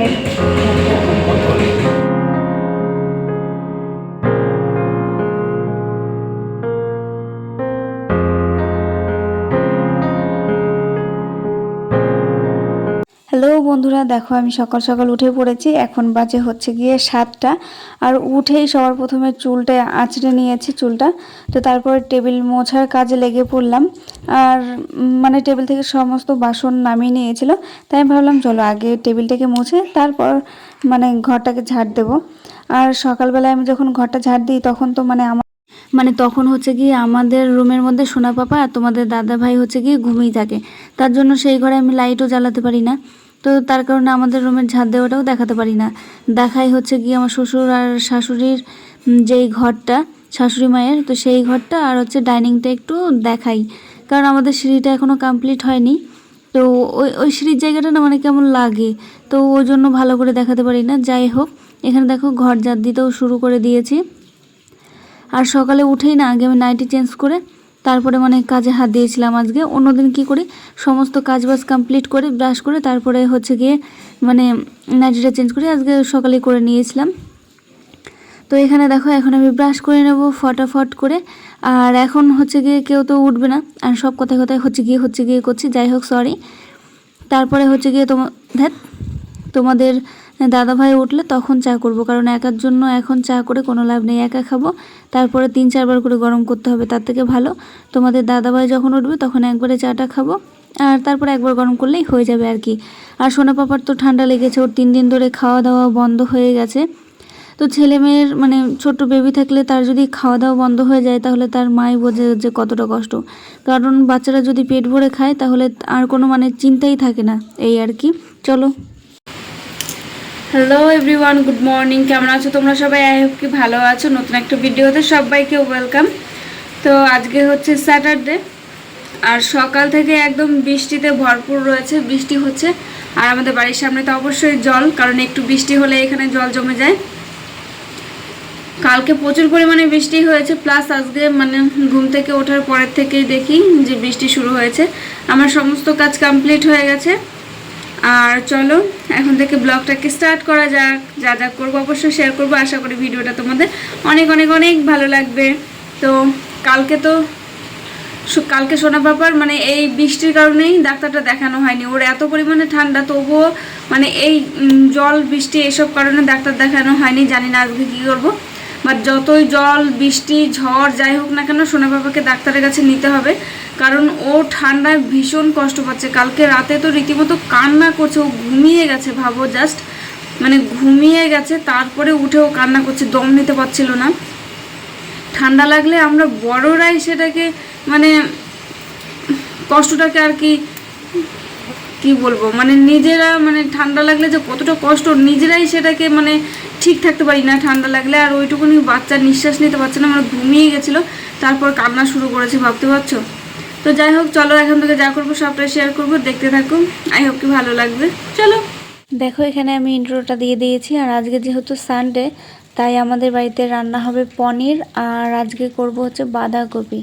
মায়ের দেখো আমি সকাল সকাল উঠে পড়েছি, এখন বাজে হচ্ছে গিয়ে সাতটা। আর উঠেই সবার প্রথমে চুলটা আঁচড়ে নিয়েছি, চুলটা। তো তারপরে টেবিল মোছার কাজে লেগে পড়লাম। আর মানে টেবিল থেকে সমস্ত বাসন নামিয়ে নিয়েছিল। তাই আমি ভাবলাম, চলো আগে টেবিলটাকে মুছে তারপর মানে ঘরটাকে ঝাড় দেবো। আর সকালবেলায় আমি যখন ঘরটা ঝাড় দিই, তখন তো মানে আমার মানে তখন হচ্ছে গিয়ে আমাদের রুমের মধ্যে সোনা পাপা আর তোমাদের দাদা ভাই হচ্ছে গিয়ে ঘুমিয়ে থাকে। তার জন্য সেই ঘরে আমি লাইটও জ্বালাতে পারি না। তো তার কারণে আমাদের রুমের ঝাড় দেওয়াটাও দেখাতে পারি না। দেখাই হচ্ছে গিয়ে আমার শ্বশুর আর শাশুড়ির যেই ঘরটা, শাশুড়ি মায়ের, তো সেই ঘরটা আর হচ্ছে ডাইনিংটা একটু দেখাই। কারণ আমাদের সিঁড়িটা এখনও কমপ্লিট হয়নি। তো ওই ওই সিঁড়ির জায়গাটা না মানে কেমন লাগে। তো ওই জন্য ভালো করে দেখাতে পারি না। যাই হোক, এখানে দেখো ঘর ঝাড় দিতেও শুরু করে দিয়েছি। আর সকালে উঠেই না, আগে আমি নাইটি চেঞ্জ করে তারপরে মানে কাজে হাত দিয়েছিলাম আজকে। অন্যদিন কি করি? সমস্ত কাজ বাজ কমপ্লিট করে ব্রাশ করে তারপরে হচ্ছে গিয়ে মানে নাইটিটা চেঞ্জ করে আজকে সকালে করে নিয়েছিলাম। তো এখানে দেখো, এখন আমি ব্রাশ করে নেব ফটাফট করে। আর এখন হচ্ছে গিয়ে কেউ তো উঠবে না। আর সব কথায় কথায় হচ্ছে গিয়ে হচ্ছে গিয়ে করছি। যাই হোক সরি তারপরে হচ্ছে গিয়ে তোমার ধ্যাত তোমাদের দাদা ভাই উঠলে তখন চা করব, কারণ একার জন্য এখন চা করে কোনো লাভ নেই, একা খাব। তারপরে তিন চারবার করে গরম করতে হবে, তার থেকে ভালো। তোমাদের দাদা ভাই যখন উঠবে তখন একবারে চাটা খাব, আর তারপরে একবার গরম করলেই হয়ে যাবে আর কি। আর সোনা পাপার তো ঠান্ডা লেগেছে, ওর তিন দিন ধরে খাওয়া দাওয়া বন্ধ হয়ে গেছে। তো ছেলে মেয়ের মানে ছোট্ট বেবি থাকলে তার যদি খাওয়া দাওয়া বন্ধ হয়ে যায়, তাহলে তার মাই বোঝে যে কতটা কষ্ট। কারণ বাচ্চারা যদি পেট ভরে খায়, তাহলে আর কোনো মানে চিন্তাই থাকে না, এই আর কি। চলো। হ্যালো এভরিওয়ান গুড মর্নিং কেমন আছো তোমরা সবাই? আই হোপ কি ভালো আছো? নতুন একটা ভিডিওতে সবাইকে ওয়েলকাম তো আজকে হচ্ছে স্যাটারডে আর সকাল থেকে একদম বৃষ্টিতে ভরপুর রয়েছে। বৃষ্টি হচ্ছে, আর আমাদের বাড়ির সামনে তো অবশ্যই জল, কারণ একটু বৃষ্টি হলে এখানে জল জমে যায়। কালকে প্রচুর পরিমাণে বৃষ্টি হয়েছে প্লাস আজকে মানে ঘুম থেকে ওঠার পরের থেকেই দেখি যে বৃষ্টি শুরু হয়েছে। আমার সমস্ত কাজ কমপ্লিট হয়ে গেছে। আর চলো, এখন থেকে ব্লগটাকে স্টার্ট করা যাক। যা যা করব অবশ্যই শেয়ার করব। আশা করি ভিডিওটা তোমাদের অনেক অনেক অনেক ভালো লাগবে। তো কালকে তো কালকে সোনা পাপার মানে এই বৃষ্টির কারণেই ডাক্তারটা দেখানো হয়নি। ওর এত পরিমাণে ঠান্ডা, তবুও মানে এই জল, বৃষ্টি, এসব কারণে ডাক্তার দেখানো হয়নি। জানি না আজকে কী করব। বাট যতই জল, বৃষ্টি, ঝড় যাই হোক না কেন সোনা বাবাকে ডাক্তারের কাছে নিতে হবে। কারণ ও ঠান্ডায় ভীষণ কষ্ট পাচ্ছে। কালকে রাতে তো রীতিমতো কান্না করছে। ও ঘুমিয়ে গেছে, ভাবো জাস্ট মানে ঘুমিয়ে গেছে, তারপরে উঠে ও কান্না করছে, দম নিতে পারছিল না। ঠান্ডা লাগলে আমরা বড়রাই সেটাকে মানে কষ্টটাকে আর কি কি বলব? মানে নিজেরা মানে ঠান্ডা লাগলে যে কতটা কষ্ট, নিজেরাই সেটাকে মানে ঠিক থাকতে পারি না, ঠান্ডা লাগলে আর ওইটুকুনি বাচ্চা নিঃশ্বাস নিতে পারছে না মানে ঘুমিয়ে গেছিল, তারপর কান্না শুরু করেছে, ভাবতে পারছ? তো যাই হোক, চলো এখন থেকে যা করব সবটাই শেয়ার করব, দেখতে থাকো আই হোপ কি ভালো লাগবে, চলো। দেখো, এখানে আমি ইন্ট্রোটা দিয়ে দিয়েছি, আর আজকে যেহেতু সানডে তাই আমাদের বাড়িতে রান্না হবে পনির, আর আজকে করব হচ্ছে বাঁধাকপি।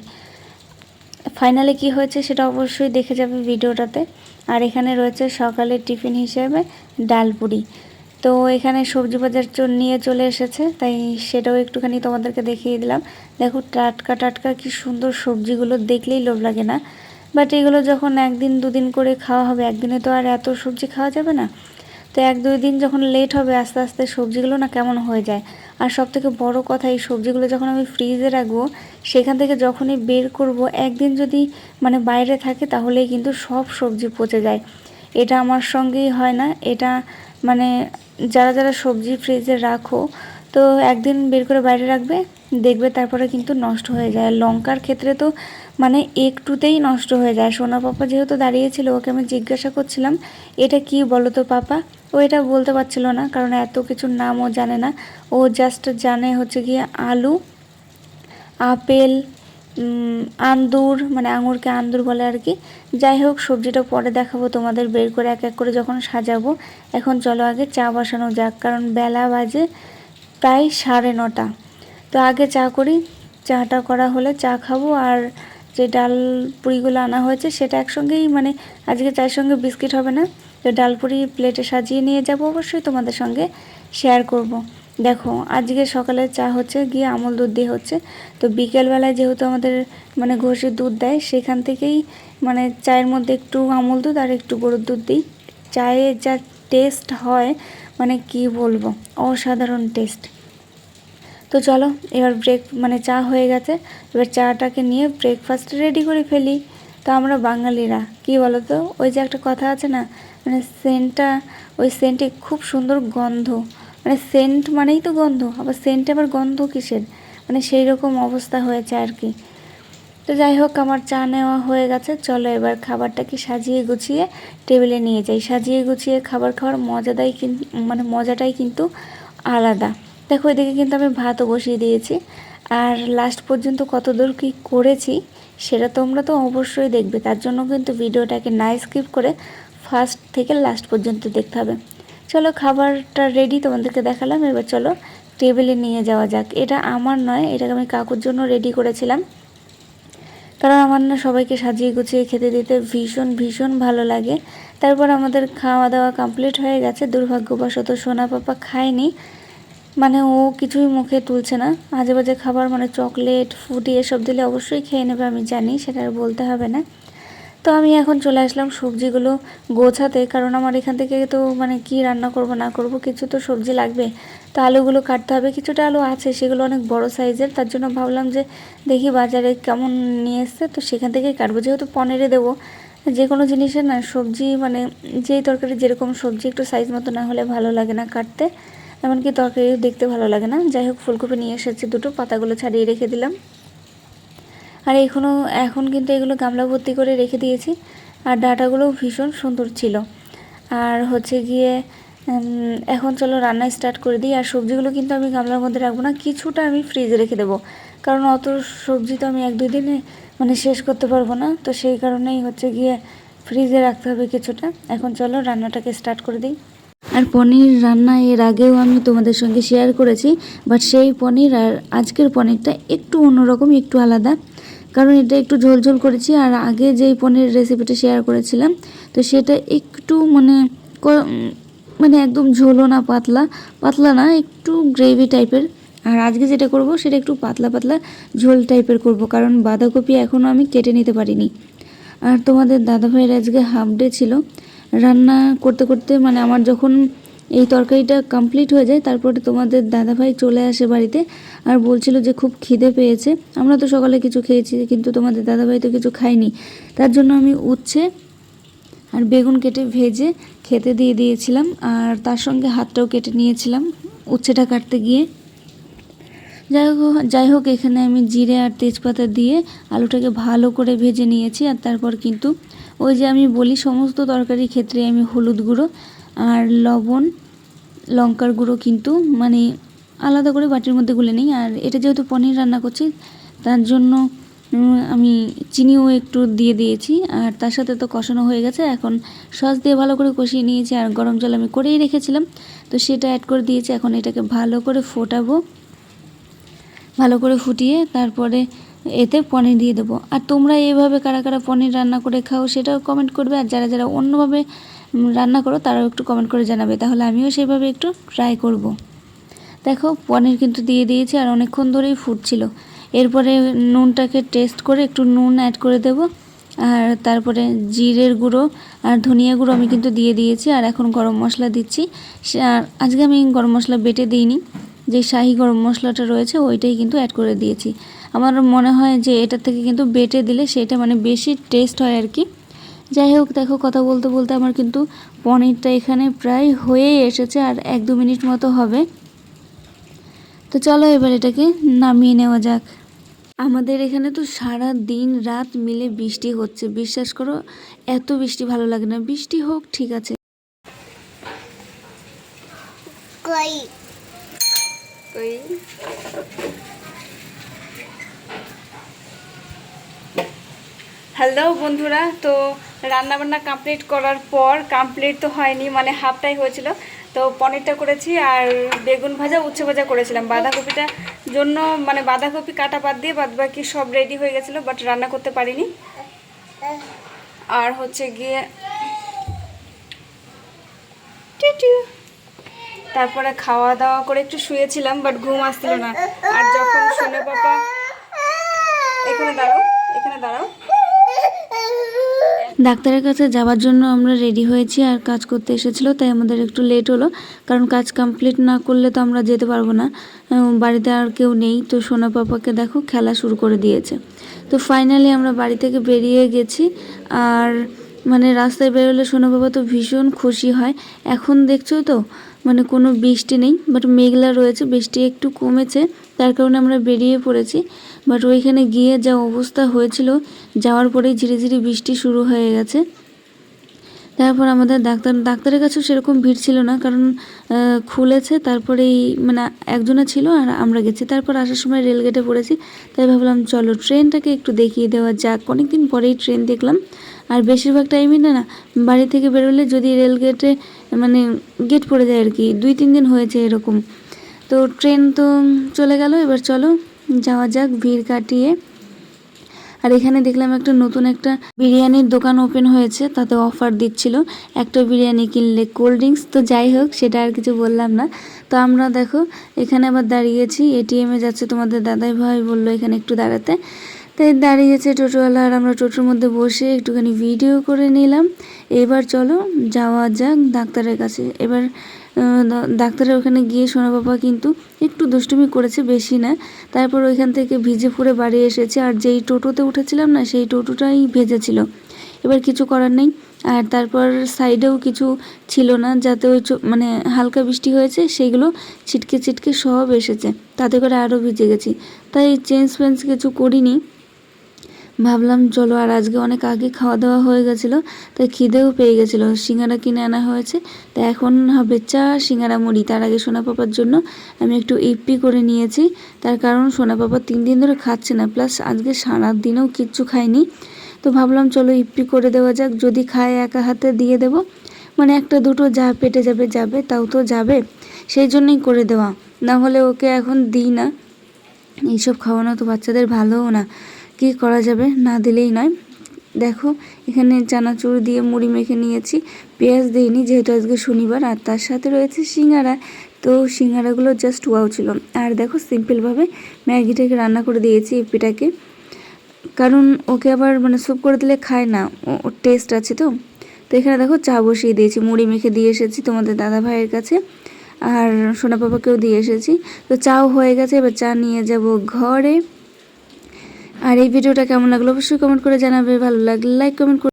ফাইনালি কি হয়েছে সেটা অবশ্যই দেখে যাবে ভিডিওটাতে, আর এখানে রয়েছে সকালের টিফিন হিসেবে ডাল পুরি। তো এখানে সবজি বাজার নিয়ে চলে এসেছে, তাই সেটাও একটুখানি তোমাদেরকে দেখিয়ে দিলাম। দেখো টাটকা টাটকা কি সুন্দর সবজিগুলো, দেখলেই লোভ লাগে না। বাট এগুলো যখন একদিন দুদিন করে খাওয়া হবে, একদিনে তো আর এত সবজি খাওয়া যাবে না। তো এক দুই দিন যখন লেট হবে, আস্তে আস্তে সবজিগুলো না কেমন হয়ে যায়। আর সব থেকে বড়ো কথা, এই সবজিগুলো যখন আমি ফ্রিজে রাখব, সেখান থেকে যখনই বের করব, একদিন যদি মানে বাইরে থাকে, তাহলেই কিন্তু সব সবজি পচে যায়। এটা আমার সঙ্গেই হয় না, এটা মানে যারা যারা সবজি ফ্রিজে রাখো, তো একদিন বের করে বাইরে রাখবে, দেখবে তারপরে কিন্তু নষ্ট হয়ে যায়। লঙ্কার ক্ষেত্রে তো মানে একটুতেই নষ্ট হয়ে যায়। সোনা পাপা যেহেতু দাঁড়িয়েছিল, ওকে আমি জিজ্ঞাসা করছিলাম, এটা কি বলো তো পাপা? ও এটা বলতে পারছিল না, কারণ এত কিছুর নাম ও জানে না। ও জাস্ট জানে হচ্ছে গিয়ে আলু, আপেল আন্দুর মানে আঙুরকে আন্দুর বলে আর কি। যাই হোক, সবজিটা পরে দেখাবো, তোমাদের বের করে এক এক করে যখন সাজাবো। এখন চলো আগে চা বসানো যাক, কারণ বেলা বাজে প্রায় সাড়ে নটা। তো আগে চা করি, চাটা করা হলে চা খাব, আর যে ডাল পুরিগুলো আনা হয়েছে সেটা একসঙ্গেই মানে আজকে চায়ের সঙ্গে বিস্কিট হবে না। তো ডাল ডালপুরি প্লেটে সাজিয়ে নিয়ে যাব, অবশ্যই তোমাদের সঙ্গে শেয়ার করব। দেখো, আজকে সকালে চা হচ্ছে, গিয়ে আমল দুধ দিয়ে হচ্ছে। তো বিকেলবেলায় যেহেতু আমাদের মানে ঘষের দুধ দেয়, সেখান থেকেই মানে চায়ের মধ্যে একটু আমল দুধ আর একটু গরুর দুধ দিই। চায়ের যা টেস্ট হয় মানে কি বলব, অসাধারণ টেস্ট। তো চলো, এবার ব্রেক মানে চা হয়ে গেছে। এবার চাটাকে নিয়ে ব্রেকফাস্ট রেডি করে ফেলি। তো আমরা বাঙালিরা, কি বলো তো ওই যে একটা কথা আছে না মানে সেন্টটা, ওই সেন্টে খুব সুন্দর গন্ধ। মানে সেন্ট মানেই তো গন্ধ, আবার সেন্টে আবার গন্ধ কিসের? মানে সেই রকম অবস্থা হয়েছে আর কি। তো যাই হোক, আমার চা নেওয়া হয়ে গেছে, চলো এবার খাবারটাকে সাজিয়ে গুছিয়ে টেবিলে নিয়ে যাই। সাজিয়ে গুছিয়ে খাবার খাওয়ার মজাদাই কিন্তু মানে মজাটাই কিন্তু আলাদা। দেখো, এদিকে কিন্তু আমি ভাতও বসিয়ে দিয়েছি। আর লাস্ট পর্যন্ত কত দূর কী করেছি, সেটা তোমরা তো অবশ্যই দেখবে। তার জন্য কিন্তু ভিডিওটাকে না স্কিপ করে ফার্স্ট থেকে লাস্ট পর্যন্ত দেখতে হবে। চলো খাবারটা রেডি তোমাদেরকে দেখালাম, এবার চলো টেবিলে নিয়ে যাওয়া যাক। এটা আমার নয়, এটাকে আমি কাকুর জন্য রেডি করেছিলাম। কারণ আমার না সবাইকে সাজিয়ে গুছিয়ে খেতে দিতে ভীষণ ভীষণ ভালো লাগে। তারপর আমাদের খাওয়া দাওয়া কমপ্লিট হয়ে গেছে। দুর্ভাগ্যবশত সোনা পাপা খায়নি। মানে ও কিছুই মুখে তুলছে না। আজে বাজে খাবার মানে চকলেট ফুটি এসব দিলে অবশ্যই খেয়ে নেবে, আমি জানি, সেটা আর বলতে হবে না। তো আমি এখন চলে আসলাম সবজিগুলো গোছাতে, কারণ আমার এখান থেকে তো মানে কি রান্না করব, না করব, কিছু তো সবজি লাগবে। তো আলুগুলো কাটতে হবে, কিছুটা আলু আছে, সেগুলো অনেক বড় সাইজের, তার জন্য ভাবলাম যে দেখি বাজারে কেমন নিয়ে এসছে, তো সেখান থেকেই কাটবো। যেহেতু পনেরে দেবো, যে কোনো জিনিসের না, সবজি মানে যেই তরকারি যেরকম সবজি, একটু সাইজ মতো না হলে ভালো লাগে না কাটতে। এমনকি তরকারি দেখতে ভালো লাগে না। যাই হোক, ফুলকপি নিয়ে এসেছি দুটো, পাতাগুলো ছাড়িয়ে রেখে দিলাম। আর এখনও এখন কিন্তু এগুলো গামলা ভর্তি করে রেখে দিয়েছি। আর ডাটাগুলোও ভীষণ সুন্দর ছিল। আর হচ্ছে গিয়ে এখন চলো রান্না স্টার্ট করে দিই। আর সবজিগুলো কিন্তু আমি গামলার মধ্যে রাখব না, কিছুটা আমি ফ্রিজে রেখে দেবো। কারণ অত সবজি তো আমি এক দুই দিনে মানে শেষ করতে পারব না। তো সেই কারণেই হচ্ছে গিয়ে ফ্রিজে রাখতে হবে কিছুটা। এখন চলো রান্নাটাকে স্টার্ট করে দিই। আর পনির রান্না এর আগেও আমি তোমাদের সঙ্গে শেয়ার করেছি। বাট সেই পনির আর আজকের পনিরটা একটু অন্যরকম, একটু আলাদা। কারণ এটা একটু ঝোল ঝোল করেছি আর আগে যেই পনির রেসিপিটা শেয়ার করেছিলাম, তো সেটা একটু মানে মানে একদম ঝোলও না, পাতলা পাতলা না, একটু গ্রেভি টাইপের আর আজকে যেটা করব সেটা একটু পাতলা পাতলা ঝোল টাইপের করব, কারণ বাঁধাকপি এখনও আমি কেটে নিতে পারিনি। আর তোমাদের দাদাভাইয়ের আজকে হাফ ডে ছিল। রান্না করতে করতে মানে আমার যখন এই তরকারিটা কমপ্লিট হয়ে যায়, তারপরে তোমাদের দাদাভাই চলে আসে বাড়িতে আর বলছিল যে খুব খিদে পেয়েছে। আমরা তো সকালে কিছু খেয়েছি, কিন্তু তোমাদের দাদাভাই তো কিছু খায়নি। তার জন্য আমি উচ্ছে আর বেগুন কেটে ভেজে খেতে দিয়ে দিয়েছিলাম আর তার সঙ্গে হাতটাও কেটে নিয়েছিলাম উচ্ছেটা কাটতে গিয়ে। যাই হোক যাই হোক, এখানে আমি জিরে আর তেজপাতা দিয়ে আলুটাকে ভালো করে ভেজে নিয়েছি আর তারপর কিন্তু ওই যে আমি বলি, সমস্ত তরকারির ক্ষেত্রে আমি হলুদ গুঁড়ো আর লবণ, লঙ্কার গুঁড়ো কিন্তু মানে আলাদা করে বাটির মধ্যে গুলে নিই। আর এটা যেহেতু পনির রান্না করছি, তার জন্য আমি চিনিও একটু দিয়ে দিয়েছি। আর তার সাথে তো কষানো হয়ে গেছে। এখন সস দিয়ে ভালো করে কষিয়ে নিয়েছি। আর গরম জল আমি করেই রেখেছিলাম। তো সেটা অ্যাড করে দিয়েছি। এখন এটাকে ভালো করে ফোটাবো। ভালো করে ফুটিয়ে তারপরে এতে পনির দিয়ে দেবো। আর তোমরা এইভাবে কারা কারা পনির রান্না করে খাও সেটাও কমেন্ট করবে। আর যারা যারা অন্যভাবে রান্না করো, তারাও একটু কমেন্ট করে জানাবে। তাহলে আমিও সেইভাবে একটু ট্রাই করব। দেখো, পনির কিন্তু দিয়ে দিয়েছি আর অনেকক্ষণ ধরেই ফুটছিল। এরপরে নুনটাকে টেস্ট করে একটু নুন অ্যাড করে দেব। আর তারপরে জিরের গুঁড়ো আর ধনিয়া গুঁড়ো আমি কিন্তু দিয়ে দিয়েছি আর এখন গরম মশলা দিচ্ছি। আর আজকে আমি গরম মশলা বেটে দিইনি। যে শাহি গরম মশলাটা রয়েছে, ওইটাই কিন্তু অ্যাড করে দিয়েছি। আমার মনে হয় যে এটা থেকে কিন্তু বেটে দিলে সেটা মানে বেশি টেস্ট হয় আর কি। যাই হোক দেখো কথা বলতে বলতে আমার কিন্তু পনিরটা এখানে প্রায় হয়েই এসেছে আর এক দু মিনিট মতো হবে। তো চলো এবার এটাকে নামিয়ে নেওয়া যাক। আমাদের এখানে তো সারা দিন রাত মিলে বৃষ্টি হচ্ছে। বিশ্বাস করো এত বৃষ্টি ভালো লাগে না। বৃষ্টি হোক ঠিক আছে। কই? কই? হ্যালো বন্ধুরা। তো রান্না বান্না কমপ্লিট করার পর কমপ্লিট তো হয়নি মানে হাফটাই হয়েছিল। তো পনিরটা করেছি আর বেগুন ভাজা, উচ্ছে ভাজা করেছিলাম। বাঁধাকপিটা জন্য মানে বাঁধাকপি কাটা বাদ দিয়ে বাদ বাকি সব রেডি হয়ে গেছিল বাট রান্না করতে পারিনি। আর হচ্ছে গিয়ে তারপরে খাওয়া দাওয়া করে একটু শুয়েছিলাম বাট ঘুম আসছিল না। আর যখন শুনে পাপা, এখানে দাঁড়াও এখানে দাঁড়াও। ডাক্তারের কাছে যাওয়ার জন্য আমরা রেডি হয়েছি আর কাজ করতে এসেছিল, তাই আমাদের একটু লেট হলো। কারণ কাজ কমপ্লিট না করলে তো আমরা যেতে পারব না। বাড়িতে আর কেউ নেই। তো সোনা পাপাকে দেখো, খেলা শুরু করে দিয়েছে। তো ফাইনালি আমরা বাড়ি থেকে বেরিয়ে গেছি। আর মানে রাস্তায় বেরোলে সোনা বাবা তো ভীষণ খুশি হয়। এখন দেখছ তো মানে কোনো বৃষ্টি নেই বাট মেঘলা রয়েছে, বৃষ্টি একটু কমেছে, তার কারণে আমরা বেরিয়ে পড়েছি। বাট ওইখানে গিয়ে যা অবস্থা হয়েছিল, যাওয়ার পরেই ধীরে ধীরে বৃষ্টি শুরু হয়ে গেছে। তারপর আমাদের ডাক্তার, ডাক্তারের কাছেও সেরকম ভিড় ছিল না, কারণ খুলেছে, তারপরেই মানে একজনা ছিল আর আমরা গেছি। তারপর আসার সময় রেলগেটে পড়েছি, তাই ভাবলাম, চলো, ট্রেনটাকে একটু দেখিয়ে দেওয়া যাক। অনেকদিন পরেই ট্রেন দেখলাম আর বেশিরভাগ টাইমই না না, বাড়ি থেকে বেরোলে যদি রেলগেটে মানে গেট পড়ে যায় আর কি, দুই, তিন দিন হয়েছে এরকম। তো ট্রেন তো চলে গেল, এবার চলো যাওয়া যাক, ভিড় কাটিয়ে। আর এখানে দেখলাম একটা নতুন একটা বিরিয়ানির দোকান ওপেন হয়েছে, তাতে অফার দিচ্ছিল। একটা বিরিয়ানি কিনলে কোল্ড ড্রিঙ্কস তো যাই হোক, সেটা আর কিছু বললাম না। তো আমরা দেখো, এখানে আবার দাঁড়িয়েছি এটিএমে যাচ্ছে তোমাদের দাদাই ভাই বলল এখানে একটু দাঁড়াতে। তাই দাঁড়িয়েছে টোটোওয়ালা আর আমরা টোটোর মধ্যে বসে একটুখানি ভিডিও করে নিলাম। এবার চলো যাওয়া যাক ডাক্তারের কাছে। এবার ডাক্তারের ওখানে গিয়ে সোনা বাবা কিন্তু একটু দুষ্টুমি করেছে বেশি না। তারপর ওইখান থেকে ভিজে পুরে বাড়ি এসেছে আর যেই টোটোতে উঠেছিলাম না, সেই টোটোটাই ভেজেছিল। এবার কিছু করার নেই। আর তারপর সাইডেও কিছু ছিল না, যাতে ওই মানে হালকা বৃষ্টি হয়েছে, সেগুলো ছিটকে ছিটকে সব এসেছে। তাতে করে আরও ভিজে গেছি। তাই চেঞ্জ ফেঞ্জ কিছু করিনি। ভাবলাম, চলো, আর আজকে অনেক আগে খাওয়া দাওয়া হয়ে গেছিল, তাই খিদেও পেয়ে গেছিল। সিঙ্গারা কিনে আনা হয়েছে তা এখন হবে চা, সিঙ্গারা, মুড়ি। তার আগে সোনা পাপার জন্য আমি একটু ইপি করে নিয়েছি। তার কারণ সোনা পাপা তিন দিন ধরে খাচ্ছে না, প্লাস আজকে সারা দিনেও কিচ্ছু খায়নি। তো ভাবলাম, চলো, ইপি করে দেওয়া যাক, যদি খায় একা হাতে দিয়ে দেব। মানে একটা দুটো যা পেটে যাবে যাবে, তাও তো যাবে, সেই জন্যই করে দেওয়া। না হলে ওকে এখন দিই না। এইসব খাওয়ানো তো বাচ্চাদের ভালোও না। কি করা যাবে না দিলেই নয়। দেখো, এখানে চানাচুর দিয়ে মুড়ি মেখে নিয়েছি। পেঁয়াজ দিইনি, যেহেতু আজকে শনিবার, আর তার সাথে রয়েছে সিঙ্গারা। তো সিঙ্গারাগুলো জাস্ট ওয়াও ছিল। আর দেখো সিম্পলভাবে ম্যাগিটাকে রান্না করে দিয়েছি ইপিটাকে কারণ ওকে আবার মানে স্যুপ করে দিলে খায় না ওর টেস্ট আছে তো। তো এখানে দেখো, চা বসিয়ে দিয়েছি, মুড়ি মেখে দিয়ে এসেছি তোমাদের দাদা ভাইয়ের কাছে। আর সোনা পাপাকেও দিয়ে এসেছি। তো চাও হয়ে গেছে, এবার চা নিয়ে যাব ঘরে। আর এই ভিডিওটা কেমন লাগল অবশ্যই কমেন্ট করে জানাবে ভালো লাগলে লাইক কমেন্ট